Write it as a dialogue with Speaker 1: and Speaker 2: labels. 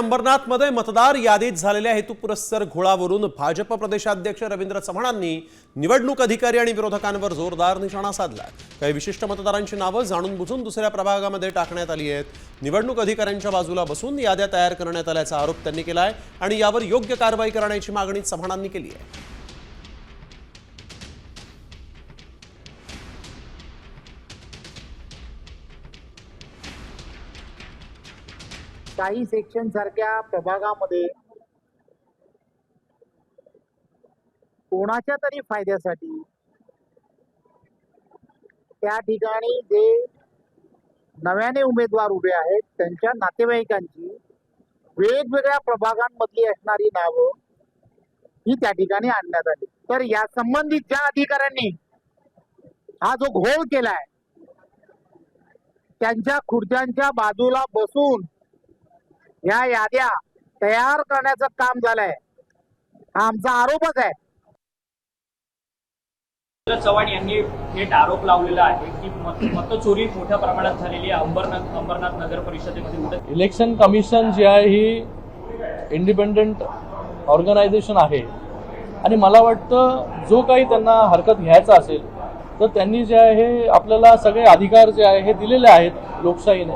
Speaker 1: अंबरनाथमध्ये मतदार यादीत झालेल्या हेतुपुरस्सर घोळावरून भाजप प्रदेशाध्यक्ष रवींद्र चव्हाणांनी निवडणूक अधिकारी आणि विरोधकांवर जोरदार निशाणा साधला. काही विशिष्ट मतदारांची नावं जाणून बुजून दुसऱ्या प्रभागामध्ये टाकण्यात आली आहेत. निवडणूक अधिकाऱ्यांच्या बाजूला बसून याद्या तयार करण्यात आल्याचा आरोप त्यांनी केला आहे आणि यावर योग्य कारवाई करण्याची मागणी चव्हाणांनी केली आहे.
Speaker 2: काही सेक्शन सारख्या प्रभागामध्ये कोणाच्या तरी फायद्यासाठी त्या ठिकाणी जे नव्याने उमेदवार उभे आहेत त्यांच्या नातेवाईकांची वेगवेगळ्या प्रभागांमधली असणारी नावं ही त्या ठिकाणी आणण्यात आली. तर या संबंधित ज्या अधिकाऱ्यांनी हा जो घोळ केलाय त्यांच्या खुर्च्यांच्या बाजूला बसून या याद्या तयार करण्याचं काम झालंय. हा आमचा आरोपच आहे.
Speaker 3: चव्हाण यांनी थेट आरोप लावलेला आहे की मत मतचोरी मोठ्या प्रमाणात झालेली आहे. अंबरनाथ अंबरनाथ नगर परिषदेमध्ये
Speaker 4: इलेक्शन कमिशन जी आहे ही इंडिपेंडंट ऑर्गनायझेशन आहे. आणि मला वाटतं जो काही त्यांना हरकत घ्यायचा असेल तर त्यांनी जे आहे आपल्याला सगळे अधिकार जे आहे हे दिलेले आहेत लोकशाहीने.